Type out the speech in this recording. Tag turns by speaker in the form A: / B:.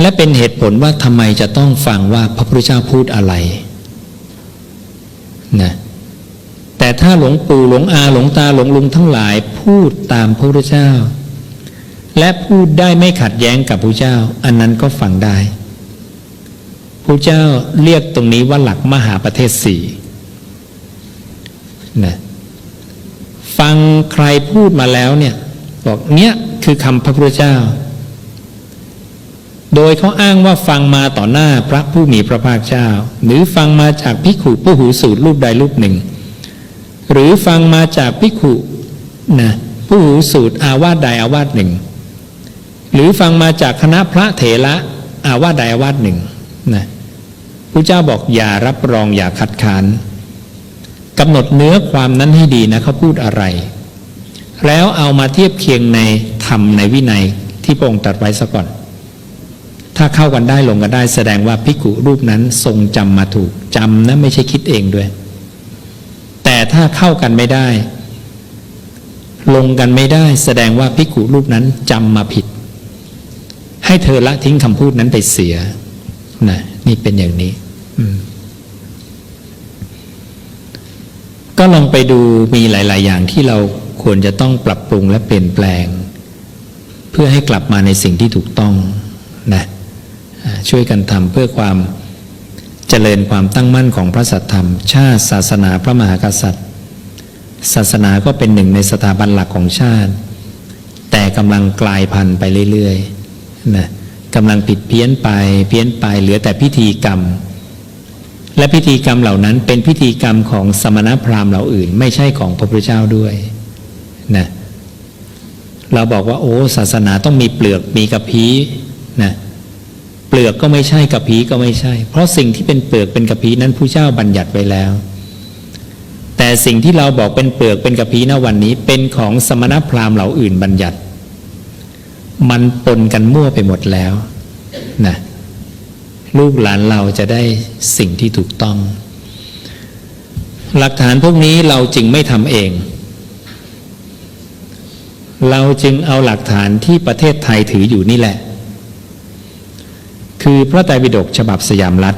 A: และเป็นเหตุผลว่าทำไมจะต้องฟังว่าพระพุทธเจ้าพูดอะไรนะแต่ถ้าหลวงปู่หลวงอาหลวงตาหลวงลุงทั้งหลายพูดตามพระพุทธเจ้า และพูดได้ไม่ขัดแย้งกับพระเจ้า อันนั้นก็ฟังได้พระเจ้าเรียกตรงนี้ว่าหลักมหาประเทศสี่นะฟังใครพูดมาแล้วเนี่ยบอกเนี้ยคือคำพระพุทธเจ้า โดยเขาอ้างว่าฟังมาต่อหน้าพระผู้มีพระภาคเจ้า หรือฟังมาจากพิขุผู้หูสูตรรูปใดรูปหนึ่ง หรือฟังมาจากพิขุนะผู้หูสูตรอาวาสใดอาวาสหนึ่ง หรือฟังมาจากคณะพระเถระอาวาสใดอาวาสหนึ่งนะพระเจ้าบอกอย่ารับรองอย่าคัดค้านกำหนดเนื้อความนั้นให้ดีนะเขาพูดอะไร แล้วเอามาเทียบเคียงในธรรมในวินัยที่พระองค์ตรัสไว้ซะก่อน ถ้าเข้ากันได้ลงกันได้ แสดงว่าพิกุรูปนั้นทรงจำมาถูกจำนะไม่ใช่คิดเองด้วย แต่ถ้าเข้ากันไม่ได้ ลงกันไม่ได้ แสดงว่าพิกุรูปนั้นจำมาผิด ให้เธอละทิ้งคำพูดนั้นไปเสียนะนี่เป็นอย่างนี้ก็ลองไปดูมีหลาย ๆ อย่างที่เราควรจะต้องปรับปรุงและเปลี่ยนแปลง เพื่อให้กลับมาในสิ่งที่ถูกต้องนะอ่า ช่วยกันทำเพื่อความเจริญความตั้งมั่นของพระสัทธรรม ชาติศาสนาพระมหากษัตริย์ ศาสนาก็เป็นหนึ่งในสถาบันหลักของชาติ แต่กำลังกลายพันธุ์ไปเรื่อยๆนะกำลังผิดเพี้ยนไปเพี้ยนไปเหลือแต่พิธีกรรม และพิธีกรรมเหล่านั้นเป็นพิธีกรรมของสมณพราหมณ์เหล่าอื่น ไม่ใช่ของพระพุทธเจ้าด้วยนะเราบอกว่าโอ้ศาสนาต้องมีเปลือกมีกระพี้นะ ลือกก็ไม่ใช่กระพีก็ไม่ใช่ เพราะสิ่งที่เป็นเปลือกเป็นกระพีนั้นผู้เจ้าบัญญัติไว้แล้ว แต่สิ่งที่เราบอกเป็นเปลือกเป็นกระพีณวันนี้เป็นของสมณพราหมณ์เหล่าอื่นบัญญัติ มันปนกันมั่วไปหมดแล้วนะลูกหลานเราจะได้สิ่งที่ถูกต้อง หลักฐานพวกนี้เราจึงไม่ทำเอง เราจึงเอาหลักฐานที่ประเทศไทยถืออยู่นี่แหละ คือพระไตรปิฎกฉบับสยามรัฐ